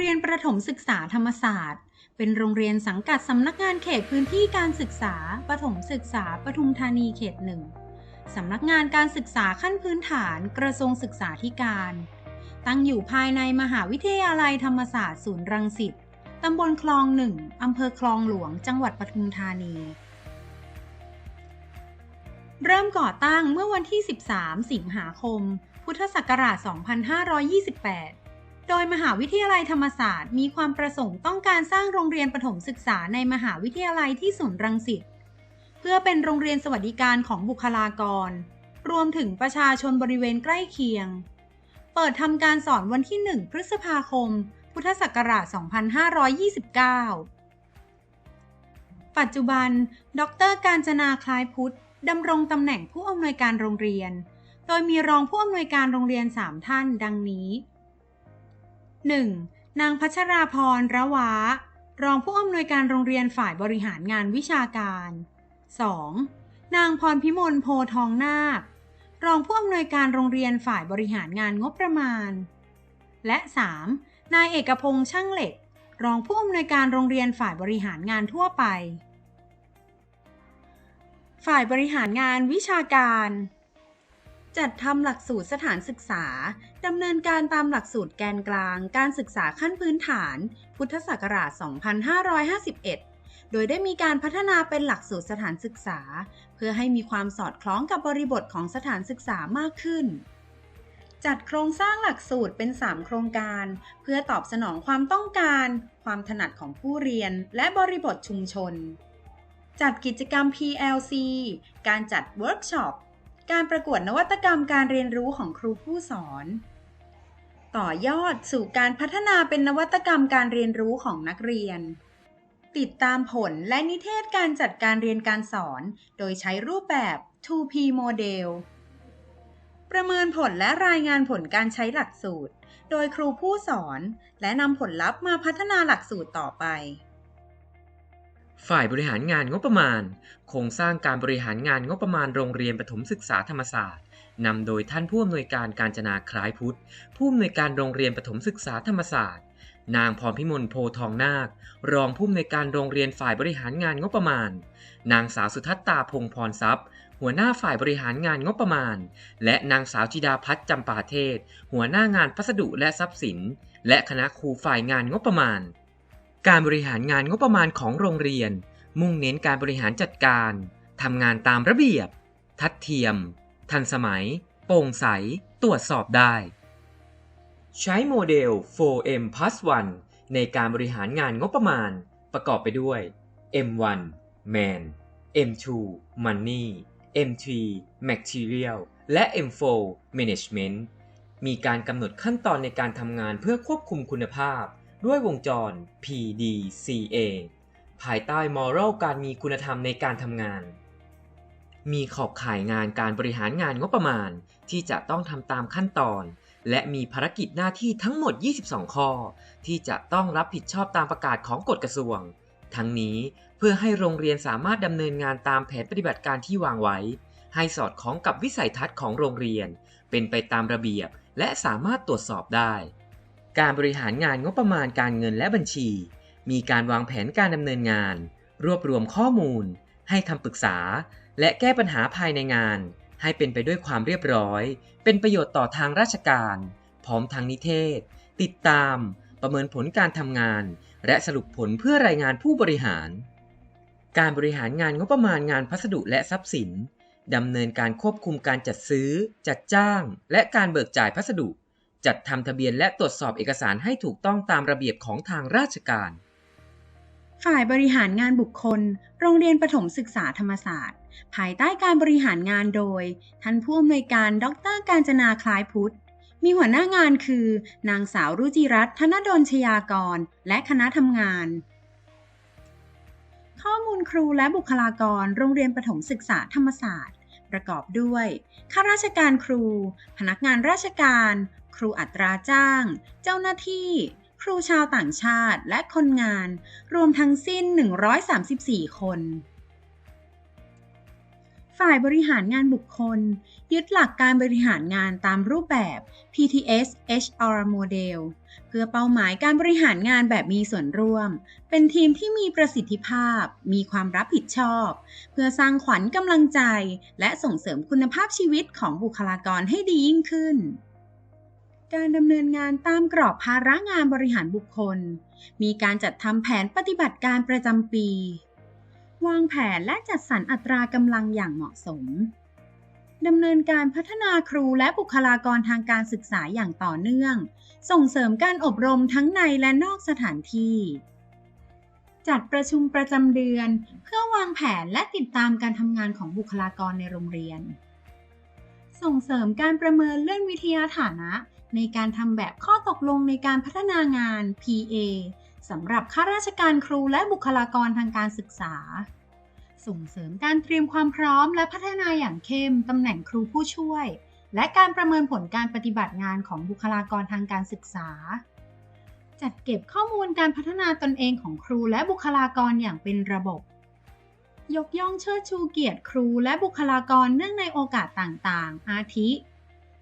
เรียนประถมศึกษาธรรมศาสตร์ เป็นโรงเรียนสังกัดสำนักงานเขตพื้นที่การศึกษาประถมศึกษาปทุมธานีเขตหนึ่งสำนักงานการศึกษาขั้นพื้นฐานกระทรวงศึกษาธิการ ตั้งอยู่ภายในมหาวิทยาลัยธรรมศาสตร์ศูนย์รังสิตตำบลคลองหนึ่งอำเภอคลองหลวง จังหวัดปทุมธานี เริ่มก่อตั้งเมื่อวันที่ 13 สิงหาคม พุทธศักราช 2528 โดยมหาวิทยาลัยธรรมศาสตร์ มีความประสงค์ต้องการสร้างโรงเรียนประถมศึกษาในมหาวิทยาลัยที่ศูนย์รังสิตเพื่อเป็นโรงเรียนสวัสดิการของบุคลากร รวมถึงประชาชนบริเวณใกล้เคียง เปิดทำการสอนวันที่ 1 พฤษภาคม พุทธศักราช 2529 ปัจจุบัน ดรการจนาคล้ายพุทธดำรงตำแหน่งผู้อำนวยการโรงเรียน โดยมีรองผู้อำนวยการโรงเรียน 3 ท่าน ดังนี้ 1. นางพัชราพรระวะ รองผู้อำนวยการโรงเรียนฝ่ายบริหารงานวิชาการ 2. นางพรพิมลโพทองนาค รองผู้อำนวยการโรงเรียนฝ่ายบริหารงานงบประมาณ และ 3. นายเอกพงษ์ช่างเหล็ก รองผู้อำนวยการโรงเรียนฝ่ายบริหารงานทั่วไป ฝ่ายบริหารงานวิชาการ จัดทำหลักสูตรสถานศึกษา ดำเนินการตามหลักสูตรแกนกลาง การศึกษาขั้นพื้นฐาน พุทธศักราช 2551 โดยได้มีการพัฒนาเป็นหลักสูตรสถานศึกษา เพื่อให้มีความสอดคล้องกับบริบทของสถานศึกษามากขึ้น จัดโครงสร้างหลักสูตรเป็น 3 โครงการ เพื่อตอบสนองความต้องการ ความถนัดของผู้เรียน และบริบทชุมชน จัดกิจกรรม PLC การจัดเวิร์กช็อป การประกวดนวัตกรรมการเรียนรู้ของครูผู้สอน ต่อยอดสู่การพัฒนาเป็นนวัตกรรมการเรียนรู้ของนักเรียน ติดตามผลและนิเทศการจัดการเรียนการสอน โดยใช้รูปแบบ 2P Model ประเมินผลและรายงานผลการใช้หลักสูตร โดยครูผู้สอน และนำผลลัพธ์มาพัฒนาหลักสูตรต่อไป ฝ่ายบริหารงานงบประมาณ โครงสร้างการบริหารงานงบประมาณโรงเรียนประถมศึกษาธรรมศาสตร์นำโดยท่านผู้อำนวยการการจนาคล้ายพุทธ ผู้อำนวยการโรงเรียนประถมศึกษาธรรมศาสตร์ นางพรพิมลโพทองนาค รองผู้อำนวยการโรงเรียนฝ่ายบริหารงานงบประมาณ นางสาวสุทัศตาพงพรทรัพย์ หัวหน้าฝ่ายบริหารงานงบประมาณ และนางสาวจิดาพัฒน์จำปาเทศ หัวหน้างานพัสดุและทรัพย์สิน และคณะครูฝ่ายงานงบประมาณ การบริหารงานงบประมาณของโรงเรียน มุ่งเน้นการบริหารจัดการทำงานตามระเบียบ ทัดเทียม ทันสมัย โปร่งใส ตรวจสอบได้ ใช้โมเดล 4M plus 1ในการบริหารงานงบประมาณ ประกอบไปด้วย M1 Man M2 Money M3 Material และ M4 Management มีการกำหนดขั้นตอนในการทำงานเพื่อควบคุมคุณภาพ ด้วยวงจร PDCA ภายใต้มอรัลการมีคุณธรรมในการทำงาน มีขอบข่ายงานการบริหารงานงบประมาณ ที่จะต้องทำตามขั้นตอน และมีภารกิจหน้าที่ทั้งหมด 22 ข้อ ที่จะต้องรับผิดชอบตามประกาศของกฎกระทรวง ทั้งนี้เพื่อให้โรงเรียนสามารถดำเนินงานตามแผนปฏิบัติการที่วางไว้ ให้สอดคล้องกับวิสัยทัศน์ของโรงเรียน เป็นไปตามระเบียบ และสามารถตรวจสอบได้ การบริหารงานงบประมาณการเงินและบัญชี มีการวางแผนการดำเนินงาน รวบรวมข้อมูล ให้คำปรึกษา และแก้ปัญหาภายในงาน ให้เป็นไปด้วยความเรียบร้อย เป็นประโยชน์ต่อทางราชการ พร้อมทางนิเทศ ติดตาม ประเมินผลการทำงาน และสรุปผลเพื่อรายงานผู้บริหาร การบริหารงานงบประมาณงานพัสดุและทรัพย์สินดำเนินการควบคุมการจัดซื้อ จัดจ้าง และการเบิกจ่ายพัสดุ จัดทำทะเบียนและตรวจสอบเอกสารให้ถูกต้องตามระเบียบของทางราชการ ฝ่ายบริหารงานบุคคล โรงเรียนประถมศึกษาธรรมศาสตร์ ภายใต้การบริหารงานโดย ท่านผู้อำนวยการดรการจนาคล้ายพุทธ มีหัวหน้างานคือ นางสาวรุจิรัตน์ธนดลชยากร และคณะทำงาน ข้อมูลครูและบุคลากร โรงเรียนประถมศึกษาธรรมศาสตร์ประกอบด้วย ข้าราชการครู พนักงานราชการ ครูอัตราจ้าง เจ้าหน้าที่ ครูชาวต่างชาติและคนงาน รวมทั้งสิ้น 134 คน ฝ่ายบริหารงานบุคคล ยึดหลักการบริหารงานตามรูปแบบ PTS HR Model เพื่อเป้าหมายการบริหารงานแบบมีส่วนร่วม เป็นทีมที่มีประสิทธิภาพ มีความรับผิดชอบ เพื่อสร้างขวัญกำลังใจ และส่งเสริมคุณภาพชีวิตของบุคลากรให้ดียิ่งขึ้น การดำเนินงานตามกรอบภาระงานบริหารบุคคล มีการจัดทำแผนปฏิบัติการประจำปี วางแผนและจัดสรรอัตรากำลังอย่างเหมาะสมดำเนินการพัฒนาครูและบุคลากรทางการศึกษาอย่างต่อเนื่อง ส่งเสริมการอบรมทั้งในและนอกสถานที่ จัดประชุมประจำเดือน เพื่อวางแผนและติดตามการทำงานของบุคลากรในโรงเรียน ส่งเสริมการประเมินเลื่อนวิทยาฐานะ ในการทำแบบข้อตกลงในการพัฒนางาน PA สำหรับข้าราชการครูและบุคลากรทางการศึกษา ส่งเสริมการเตรียมความพร้อมและพัฒนาอย่างเข้มตำแหน่งครูผู้ช่วย และการประเมินผลการปฏิบัติงานของบุคลากรทางการศึกษา จัดเก็บข้อมูลการพัฒนาตนเองของครูและบุคลากรอย่างเป็นระบบ ยกย่องเชิดชูเกียรติครูและบุคลากรเนื่องในโอกาสต่างๆ อาทิ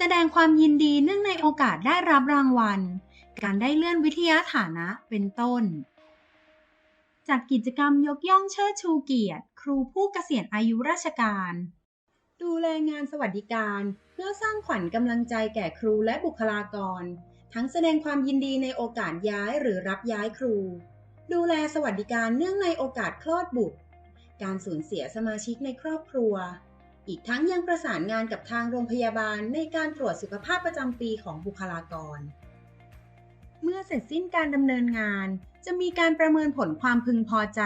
แสดงความยินดีเนื่องในโอกาสได้รับรางวัล การได้เลื่อนวิทยาฐานะเป็นต้นจัดกิจกรรมยกย่องเชิดชูเกียรติ ครูผู้เกษียณอายุราชการ ดูแลงานสวัสดิการเพื่อสร้างขวัญกำลังใจแก่ครูและบุคลากร ทั้งแสดงความยินดีในโอกาสย้ายหรือรับย้ายครู ดูแลสวัสดิการเนื่องในโอกาสคลอดบุตร การสูญเสียสมาชิกในครอบครัว อีกทั้งยังประสานงานกับทางโรงพยาบาลในการตรวจสุขภาพประจำปีของบุคลากร เมื่อเสร็จสิ้นการดำเนินงาน จะมีการประเมินผลความพึงพอใจ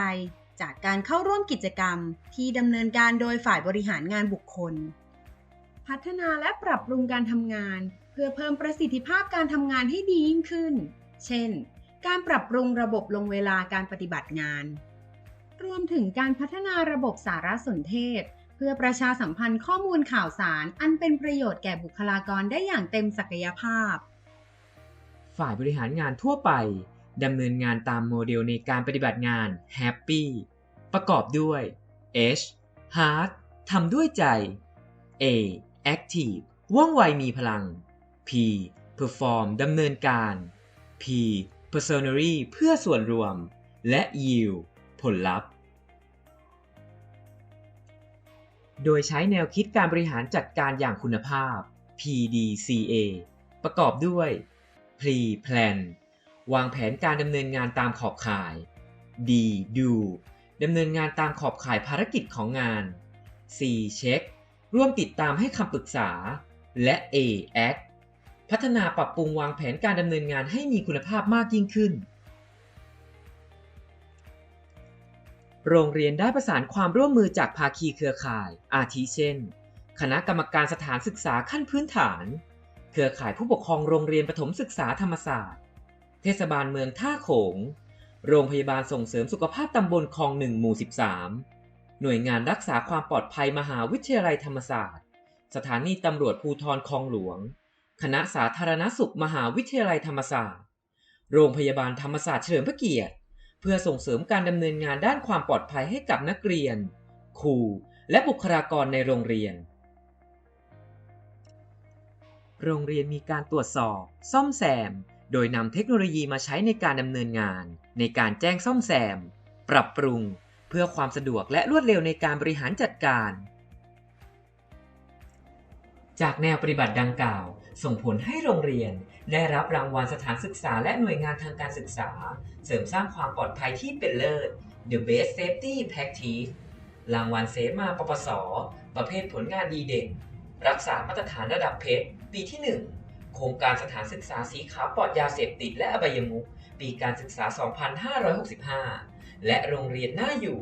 จากการเข้าร่วมกิจกรรม ที่ดำเนินการโดยฝ่ายบริหารงานบุคคล พัฒนาและปรับปรุงการทำงาน เพื่อเพิ่มประสิทธิภาพการทำงานให้ดียิ่งขึ้น เช่น การปรับปรุงระบบลงเวลาการปฏิบัติงาน รวมถึงการพัฒนาระบบสารสนเทศ พื่อประชาสัมพันธ์ข้อมูลข่าวสาร อันเป็นประโยชน์แก่บุคลากรได้อย่างเต็มศักยภาพ ฝ่ายบริหารงานทั่วไปดำเนินงานตามโมเดลในการปฏิบัติงาน Happy ประกอบด้วย H Heart ทำด้วยใจ A Active ว่องไวมีพลัง P Perform ดำเนินการ P Personaly เพื่อส่วนรวม และ Yield ผลลัพธ์ โดยใช้แนวคิดการบริหารจัดการอย่างคุณภาพ PDCA ประกอบด้วย Pre Plan วางแผนการดำเนินงานตามขอบข่าย D Do ดำเนินงานตามขอบข่ายภารกิจของงาน C Check ร่วมติดตามให้คำปรึกษา และ A Act พัฒนาปรับปรุงวางแผนการดำเนินงานให้มีคุณภาพมากยิ่งขึ้น โรงเรียนได้ประสานความร่วมมือจากภาคีเครือข่าย อาทิเช่น คณะกรรมการสถานศึกษาขั้นพื้นฐาน เครือข่ายผู้ปกครองโรงเรียนประถมศึกษาธรรมศาสตร์ เทศบาลเมืองท่าโขง โรงพยาบาลส่งเสริมสุขภาพตำบลคลองหนึ่งหมู่ 13 หน่วยงานรักษาความปลอดภัยมหาวิทยาลัยธรรมศาสตร์ สถานีตำรวจภูธรคลองหลวง คณะสาธารณสุขมหาวิทยาลัยธรรมศาสตร์ โรงพยาบาลธรรมศาสตร์เฉลิมพระเกียรติ เพื่อส่งเสริมการดำเนินงานด้านความปลอดภัยให้กับนักเรียน ครู และบุคลากรในโรงเรียน โรงเรียนมีการตรวจสอบ ซ่อมแซม โดยนำเทคโนโลยีมาใช้ในการดำเนินงาน ในการแจ้งซ่อมแซม ปรับปรุง เพื่อความสะดวกและรวดเร็วในการบริหารจัดการ จากแนวปฏิบัติดังกล่าว ส่งผลให้โรงเรียน ได้รับรางวัลสถานศึกษาและหน่วยงานทางการศึกษา เสริมสร้างความปลอดภัยที่เป็นเลิศ The Best Safety Practice รางวัลเซฟมาปปส ประเภทผลงานดีเด่น รักษามาตรฐานระดับเพชร ปีที่ 1 โครงการสถานศึกษาสีขาวปลอดยาเสพติดและอบายมุขปีการศึกษา 2565 และโรงเรียนน่าอยู่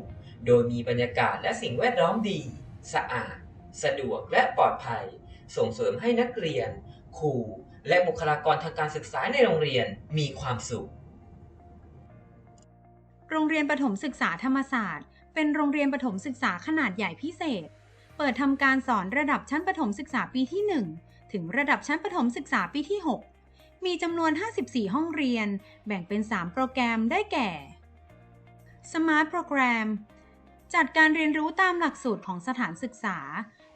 โดยมีบรรยากาศและสิ่งแวดล้อมดี สะอาด สะดวกและปลอดภัย ส่งเสริมให้นักเรียน ครู และบุคลากรทางการศึกษาในโรงเรียนมีความสุข โรงเรียนประถมศึกษาธรรมศาสตร์ เป็นโรงเรียนประถมศึกษาขนาดใหญ่พิเศษ เปิดทำการสอนระดับชั้นประถมศึกษาปีที่ 1 ถึงระดับชั้นประถมศึกษาปีที่ 6 มีจำนวน 54 ห้องเรียน แบ่งเป็น 3 โปรแกรมได้แก่ Smart Program จัดการเรียนรู้ตามหลักสูตรของสถานศึกษา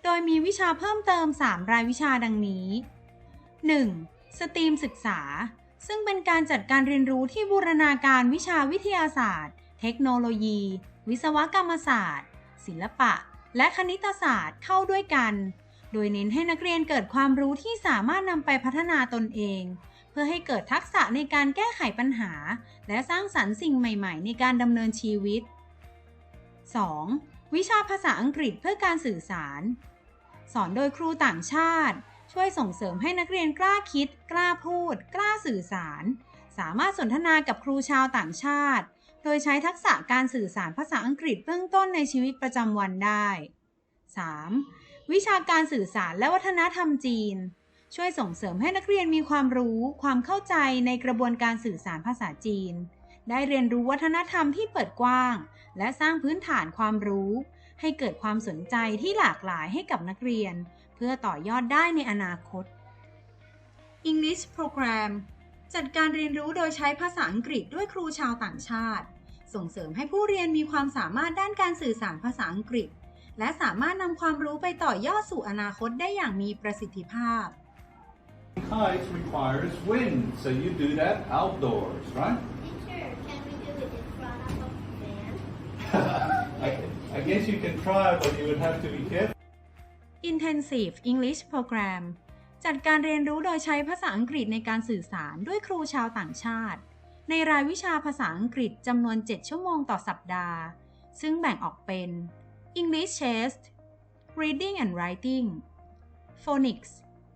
โดยมีวิชาเพิ่มเติม 3 รายวิชาดังนี้ 1. สตรีมศึกษา ซึ่งเป็นการจัดการเรียนรู้ที่บูรณาการวิชาวิทยาศาสตร์ เทคโนโลยี วิศวกรรมศาสตร์ ศิลปะ และคณิตศาสตร์เข้าด้วยกัน โดยเน้นให้นักเรียนเกิดความรู้ที่สามารถนำไปพัฒนาตนเอง เพื่อให้เกิดทักษะในการแก้ไขปัญหา และสร้างสรรค์สิ่งใหม่ ๆ ในการดำเนินชีวิต 2. วิชาภาษาอังกฤษเพื่อการสื่อสาร สอนโดยครูต่างชาติ ช่วยส่งเสริมให้นักเรียนกล้าคิด กล้าพูด กล้าสื่อสาร สามารถสนทนากับครูชาวต่างชาติ โดยใช้ทักษะการสื่อสารภาษาอังกฤษเบื้องต้นในชีวิตประจำวันได้ 3. วิชาการสื่อสารและวัฒนธรรมจีน ช่วยส่งเสริมให้นักเรียนมีความรู้ ความเข้าใจในกระบวนการสื่อสารภาษาจีน ได้เรียนรู้วัฒนธรรมที่เปิดกว้าง และสร้างพื้นฐานความรู้ ให้เกิดความสนใจที่หลากหลายให้กับนักเรียน เพื่อต่อยอดได้ในอนาคต English Program จัดการเรียนรู้โดยใช้ภาษาอังกฤษด้วยครูชาวต่างชาติ ส่งเสริมให้ผู้เรียนมีความสามารถด้านการสื่อสารภาษาอังกฤษ และสามารถนำความรู้ไปต่อยอดสู่อนาคตได้อย่างมีประสิทธิภาพ Kites requires wind, so you do that outdoors, right? Guess you can try, but you would have to be careful. Intensive English Program จัดการเรียนรู้โดยใช้ภาษาอังกฤษในการสื่อสารด้วยครูชาวต่างชาติ ในรายวิชาภาษาอังกฤษจำนวน 7 ชั่วโมงต่อสัปดาห์ ซึ่งแบ่งออกเป็น English Test Reading and Writing Phonics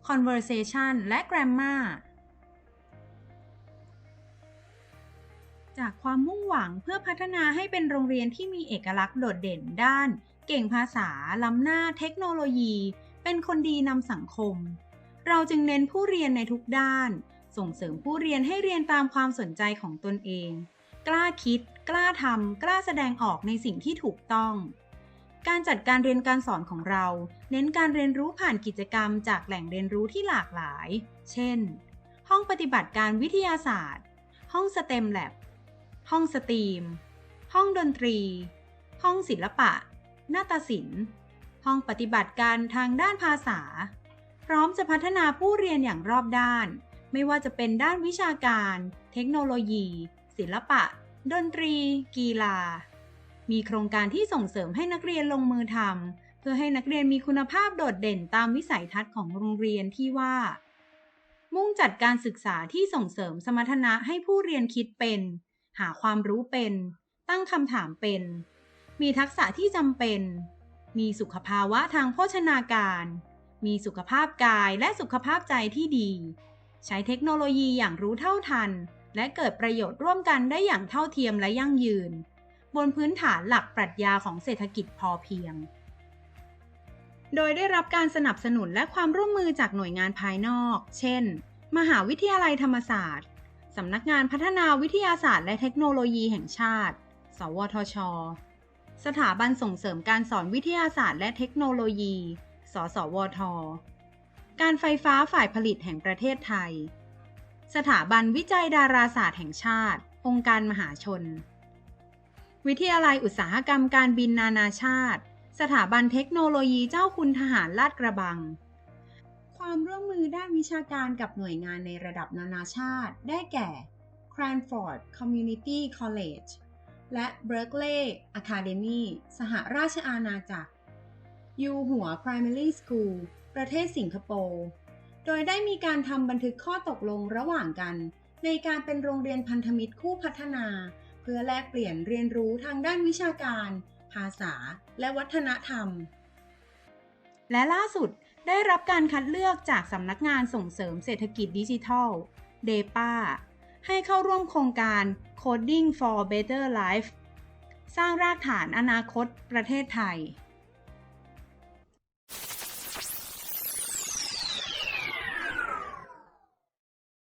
Conversation และ Grammar จากความมุ่งหวังเพื่อพัฒนาให้เป็นโรงเรียนที่มีเอกลักษณ์โดดเด่นด้าน เก่งภาษา ล้ำหน้าเทคโนโลยี เป็นคนดีนำสังคม เราจึงเน้นผู้เรียนในทุกด้าน ส่งเสริมผู้เรียนให้เรียนตามความสนใจของตนเอง กล้าคิด กล้าทำกล้าแสดงออกในสิ่งที่ถูกต้อง การจัดการเรียนการสอนของเรา เน้นการเรียนรู้ผ่านกิจกรรม จากแหล่งเรียนรู้ที่หลากหลาย เช่น ห้องปฏิบัติการวิทยาศาสตร์ห้องสเต็มแลบ ห้องสตรีม ห้องดนตรี ห้องศิลปะ นาฏศิลป์ ห้องปฏิบัติการทางด้านภาษา พร้อมจะพัฒนาผู้เรียนอย่างรอบด้าน ไม่ว่าจะเป็นด้านวิชาการ เทคโนโลยี ศิลปะ ดนตรี กีฬา มีโครงการที่ส่งเสริมให้นักเรียนลงมือทำเพื่อให้นักเรียนมีคุณภาพโดดเด่นตามวิสัยทัศน์ของโรงเรียนที่ว่ามุ่งจัดการศึกษาที่ส่งเสริมสมรรถนะให้ผู้เรียนคิดเป็น หาความรู้เป็น ตั้งคำถามเป็น มีทักษะที่จำเป็น มีสุขภาวะทางโภชนาการ มีสุขภาพกายและสุขภาพใจที่ดี ใช้เทคโนโลยีอย่างรู้เท่าทัน และเกิดประโยชน์ร่วมกันได้อย่างเท่าเทียมและยั่งยืน บนพื้นฐานหลักปรัชญาของเศรษฐกิจพอเพียง โดยได้รับการสนับสนุนและความร่วมมือจากหน่วยงานภายนอก เช่น มหาวิทยาลัยธรรมศาสตร์ สำนักงานพัฒนาวิทยาศาสตร์และเทคโนโลยีแห่งชาติ สวทช สถาบันส่งเสริมการสอนวิทยาศาสตร์และเทคโนโลยี สสวท การไฟฟ้าฝ่ายผลิตแห่งประเทศไทย สถาบันวิจัยดาราศาสตร์แห่งชาติ องค์การมหาชน วิทยาลัยอุตสาหกรรมการบินนานาชาติ สถาบันเทคโนโลยีเจ้าคุณทหารลาดกระบัง ความร่วมมือด้านวิชาการกับหน่วยงานในระดับนานาชาติ ได้แก่ Cranford Community College และ Berkeley Academy สหราชอาณาจักร ยูหัว Primary School ประเทศสิงคโปร์ โดยได้มีการทำบันทึกข้อตกลงระหว่างกัน ในการเป็นโรงเรียนพันธมิตรคู่พัฒนา เพื่อแลกเปลี่ยนเรียนรู้ทางด้านวิชาการ ภาษา และวัฒนธรรม และล่าสุด ได้รับการคัดเลือกจากสำนักงานส่งเสริมเศรษฐกิจดิจิทัล DEPA ให้เข้าร่วมโครงการ Coding for Better Life สร้างรากฐานอนาคตประเทศไทย